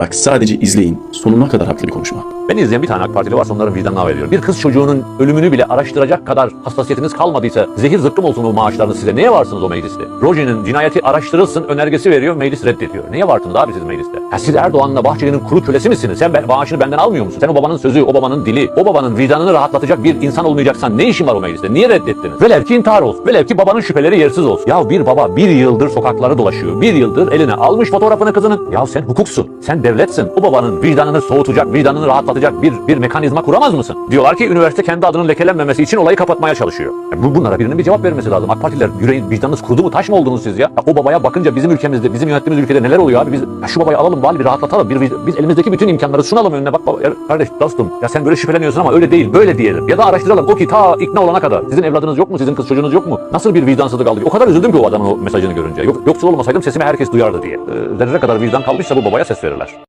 Bak sadece izleyin. Sonuna kadar haklı bir konuşma. Beni izleyen bir tane AK Partili varsa onların vicdanına veriyorum. Bir kız çocuğunun ölümünü bile araştıracak kadar hassasiyetiniz kalmadıysa zehir zıkkım olsun o maaşlarınız size. Neye varsınız o mecliste? Roji'nin cinayeti araştırılsın önergesi veriyor meclis reddediyor. Neye varsınız abi siz mecliste? Ha siz Erdoğan'la Bahçeli'nin kuru kölesi misiniz? Sen ben, maaşını benden almıyor musun? Sen o babanın sözü, o babanın dili, o babanın vicdanını rahatlatacak bir insan olmayacaksan ne işin var o mecliste? Niye reddettiniz? Velev ki intihar olsun. Velev ki babanın şüpheleri yersiz olsun. Ya bir baba bir yıldır sokakları dolaşıyor. Bir yıldır eline almış fotoğrafını kızının. Ya sen hukuksun. Sen devletsin. O babanın vicdanını soğutacak, vicdanını rahatlatacak bir, bir mekanizma kuramaz mısın? Diyorlar ki üniversite kendi adının lekelenmemesi için olayı kapatmaya çalışıyor. E bu, bunlara birinin bir cevap vermesi lazım. AK Partililer yüreğin, vicdanınız kurudu mu taş mı oldunuz siz ya? ya? O babaya bakınca bizim ülkemizde, bizim yönettiğimiz ülkede neler oluyor abi? Biz ya şu babayı alalım bari bir rahatlatalım. Bir, biz elimizdeki bütün imkanları sunalım önüne. Bak baba, ya kardeş dostum ya sen böyle şüpheleniyorsun ama öyle değil. Böyle diyelim. Ya da araştıralım. O ki ta ikna olana kadar. Sizin evladınız yok mu? Sizin kız çocuğunuz yok mu? Nasıl bir vicdansızlık aldık? O kadar üzüldüm ki o adamın o mesajını görünce. Yok, yoksul olmasaydım sesimi herkes duyardı diye. Ee, kadar vicdan kalmışsa bu babaya ses verirler.